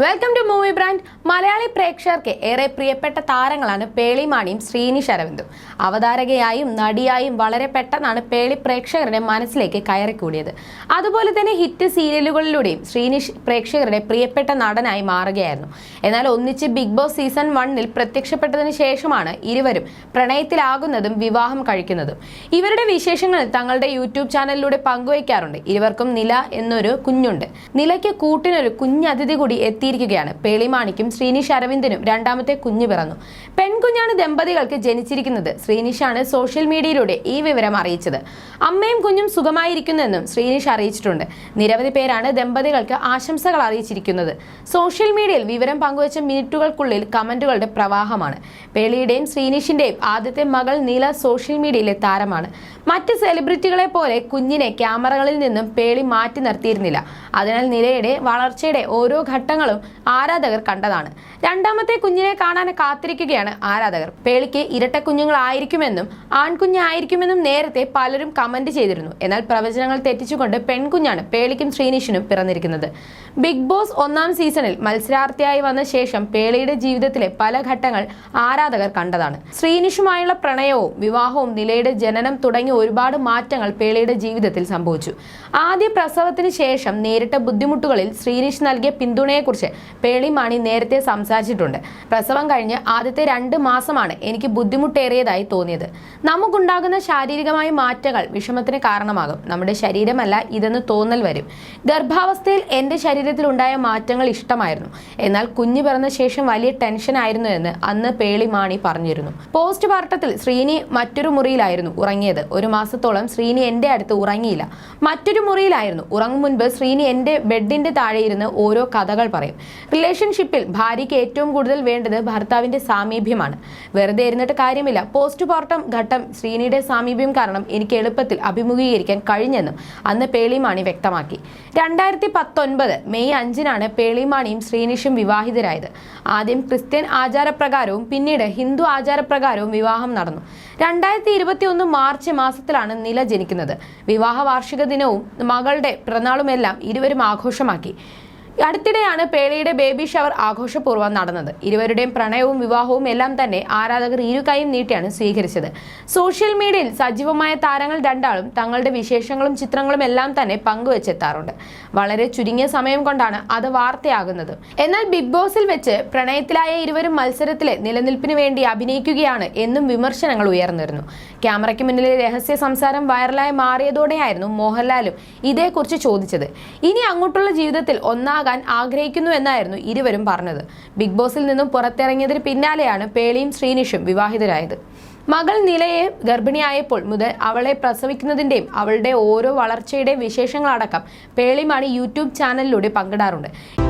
Welcome to movie brand Malayali പ്രേക്ഷകർക്ക് ഏറെ പ്രിയപ്പെട്ട താരങ്ങളാണ് പേളി മാണിയും ശ്രീനി അരവിന്ദും. അവതാരകയായും നടിയായും വളരെ പെട്ടെന്നാണ് പേളി പ്രേക്ഷകരുടെ മനസ്സിലേക്ക് കയറിക്കൂടിയത്. അതുപോലെ തന്നെ ഹിറ്റ് സീരിയലുകളിലൂടെയും ശ്രീനി പ്രേക്ഷകരുടെ പ്രിയപ്പെട്ട നടനായി മാറുകയായിരുന്നു. എന്നാൽ ഒന്നിച്ച് ബിഗ് ബോസ് സീസൺ വണ്ണിൽ പ്രത്യക്ഷപ്പെട്ടതിന് ശേഷമാണ് ഇരുവരും പ്രണയത്തിലാകുന്നതും വിവാഹം കഴിക്കുന്നതും. ഇവരുടെ വിശേഷങ്ങൾ തങ്ങളുടെ യൂട്യൂബ് ചാനലിലൂടെ പങ്കുവയ്ക്കാറുണ്ട്. ഇരുവർക്കും നില എന്നൊരു കുഞ്ഞുണ്ട്. നിലയ്ക്ക് കൂട്ടിനൊരു കുഞ്ഞതിഥി കൂടി എത്തിയിരിക്കുകയാണ്. പേളിമാണിക്കും ശ്രീനിഷ് അരവിന്ദനും രണ്ടാമത്തെ കുഞ്ഞു പിറന്നു. പെൺകുഞ്ഞാണ് ദമ്പതികൾക്ക് ജനിച്ചിരിക്കുന്നത്. ശ്രീനിഷാണ് സോഷ്യൽ മീഡിയയിലൂടെ ഈ വിവരം അറിയിച്ചത്. അമ്മയും കുഞ്ഞും സുഖമായിരിക്കുന്നെന്നും ശ്രീനിഷ് അറിയിച്ചിട്ടുണ്ട്. നിരവധി പേരാണ് ദമ്പതികൾക്ക് ആശംസകൾ അറിയിച്ചിരിക്കുന്നത്. സോഷ്യൽ മീഡിയയിൽ വിവരം പങ്കുവച്ച മിനിറ്റുകൾക്കുള്ളിൽ കമന്റുകളുടെ പ്രവാഹമാണ്. പേളിയുടെയും ശ്രീനിഷിന്റെയും ആദ്യത്തെ മകൾ നീല സോഷ്യൽ മീഡിയയിലെ താരമാണ്. മറ്റ് സെലിബ്രിറ്റികളെ പോലെ കുഞ്ഞിനെ ക്യാമറകളിൽ നിന്നും പേളി മാറ്റി നിർത്തിയിരുന്നില്ല. അതിനാൽ നിലയുടെ വളർച്ചയുടെ ഓരോ ഘട്ടങ്ങളും ആരാധകർ കണ്ടതാണ്. രണ്ടാമത്തെ കുഞ്ഞിനെ കാണാൻ കാത്തിരിക്കുകയാണ് ആരാധകർ. പേളിക്ക് ഇരട്ട കുഞ്ഞുങ്ങളായിരിക്കുമെന്നും ആൺകുഞ്ഞായിരിക്കുമെന്നും നേരത്തെ പലരും കമന്റ് ചെയ്തിരുന്നു. എന്നാൽ പ്രവചനങ്ങൾ തെറ്റിച്ചുകൊണ്ട് പെൺകുഞ്ഞാണ് പേളിക്കും ശ്രീനിഷിനും പിറന്നിരിക്കുന്നത്. ബിഗ് ബോസ് ഒന്നാം സീസണിൽ മത്സരാർത്ഥിയായി വന്ന ശേഷം പേളിയുടെ ജീവിതത്തിലെ പല ഘട്ടങ്ങൾ ആരാധകർ കണ്ടതാണ്. ശ്രീനിഷുമായുള്ള പ്രണയവും വിവാഹവും നിലയുടെ ജനനം തുടങ്ങിയ ഒരുപാട് മാറ്റങ്ങൾ പേളിയുടെ ജീവിതത്തിൽ സംഭവിച്ചു. ആദ്യ പ്രസവത്തിന് ശേഷം നേരിട്ട ബുദ്ധിമുട്ടുകളിൽ ശ്രീനിഷ് നൽകിയ പിന്തുണയെക്കുറിച്ച് പേളി മാണി നേരത്തെ സംസാരിച്ചിട്ടുണ്ട്. പ്രസവം കഴിഞ്ഞ് ആദ്യത്തെ രണ്ട് മാസമാണ് എനിക്ക് ബുദ്ധിമുട്ടേറിയതായി തോന്നിയത്. നമുക്കുണ്ടാകുന്ന ശാരീരികമായ മാറ്റങ്ങൾ വിഷമത്തിന് കാരണമാകും. നമ്മുടെ ശരീരമല്ല ഇതെന്ന് തോന്നൽ വരും. ഗർഭാവസ്ഥയിൽ എന്റെ ശരീരത്തിലുണ്ടായ മാറ്റങ്ങൾ ഇഷ്ടമായിരുന്നു. എന്നാൽ കുഞ്ഞു പിറന്ന ശേഷം വലിയ ടെൻഷൻ ആയിരുന്നു എന്ന് അന്ന് പേളി മാണി പറഞ്ഞിരുന്നു. പോസ്റ്റ് പാർട്ടത്തിൽ ശ്രീനി മറ്റൊരു മുറിയിലായിരുന്നു ഉറങ്ങിയത്. ഒരു മാസത്തോളം ശ്രീനി എന്റെ അടുത്ത് ഉറങ്ങിയില്ല. മറ്റൊരു മുറിയിലായിരുന്നു. ഉറങ്ങും മുൻപ് ശ്രീനി എന്റെ ബെഡിന്റെ താഴെ ഇരുന്ന് ഓരോ കഥകൾ പറയും. റിലേഷൻഷിപ്പിൽ ഭാര്യയ്ക്ക് ഏറ്റവും കൂടുതൽ വേണ്ടത് ഭർത്താവിന്റെ സാമീപ്യമാണ്. വെറുതെ ഇരുന്നിട്ട് കാര്യമില്ല. പോസ്റ്റ് പോർട്ടം ഘട്ടം ശ്രീനിയുടെ സാമീപ്യം കാരണം എനിക്ക് എളുപ്പത്തിൽ അഭിമുഖീകരിക്കാൻ കഴിഞ്ഞെന്നും അന്ന് പേളിമാണി വ്യക്തമാക്കി. രണ്ടായിരത്തി പത്തൊൻപത് മെയ് അഞ്ചിനാണ് പേളിമാണിയും ശ്രീനിഷും വിവാഹിതരായത്. ആദ്യം ക്രിസ്ത്യൻ ആചാരപ്രകാരവും പിന്നീട് ഹിന്ദു ആചാരപ്രകാരവും വിവാഹം നടന്നു. രണ്ടായിരത്തി ഇരുപത്തി ഒന്ന് മാർച്ച് മാസത്തിലാണ് നില ജനിക്കുന്നത്. വിവാഹ വാർഷിക ദിനവും മകളുടെ പിറന്നാളുമെല്ലാം ഇരുവരും ആഘോഷമാക്കി. അടുത്തിടെയാണ് പേളിയുടെ ബേബി ഷവർ ആഘോഷപൂർവം നടന്നത്. ഇരുവരുടെയും പ്രണയവും വിവാഹവും എല്ലാം തന്നെ ആരാധകർ ഇരുകൈയും നീട്ടിയാണ് സ്വീകരിച്ചത്. സോഷ്യൽ മീഡിയയിൽ സജീവമായ താരങ്ങൾ രണ്ടാളും തങ്ങളുടെ വിശേഷങ്ങളും ചിത്രങ്ങളും എല്ലാം തന്നെ പങ്കുവച്ചെത്താറുണ്ട്. വളരെ ചുരുങ്ങിയ സമയം കൊണ്ടാണ് അത് വാർത്തയാകുന്നത്. എന്നാൽ ബിഗ് ബോസിൽ വെച്ച് പ്രണയത്തിലായ ഇരുവരും മത്സരത്തിലെ നിലനിൽപ്പിന് വേണ്ടി അഭിനയിക്കുകയാണ് എന്നും വിമർശനങ്ങൾ ഉയർന്നിരുന്നു. ക്യാമറയ്ക്ക് മുന്നിലെ രഹസ്യ സംസാരം വൈറലായി മാറിയതോടെയായിരുന്നു മോഹൻലാലും ഇതേക്കുറിച്ച് ചോദിച്ചത്. ഇനി അങ്ങോട്ടുള്ള ജീവിതത്തിൽ ഒന്നാകാൻ ആഗ്രഹിക്കുന്നു എന്നായിരുന്നു ഇരുവരും പറഞ്ഞത്. ബിഗ് ബോസിൽ നിന്നും പുറത്തിറങ്ങിയതിന് പിന്നാലെയാണ് പേളിയും ശ്രീനിഷും വിവാഹിതരായത്. മകൾ നിലയെ ഗർഭിണിയായപ്പോൾ മുതൽ അവളെ പ്രസവിക്കുന്നതിന്റെയും അവളുടെ ഓരോ വളർച്ചയുടെയും വിശേഷങ്ങളടക്കം പേളിമാണി യൂട്യൂബ് ചാനലിലൂടെ പങ്കിടാറുണ്ട്.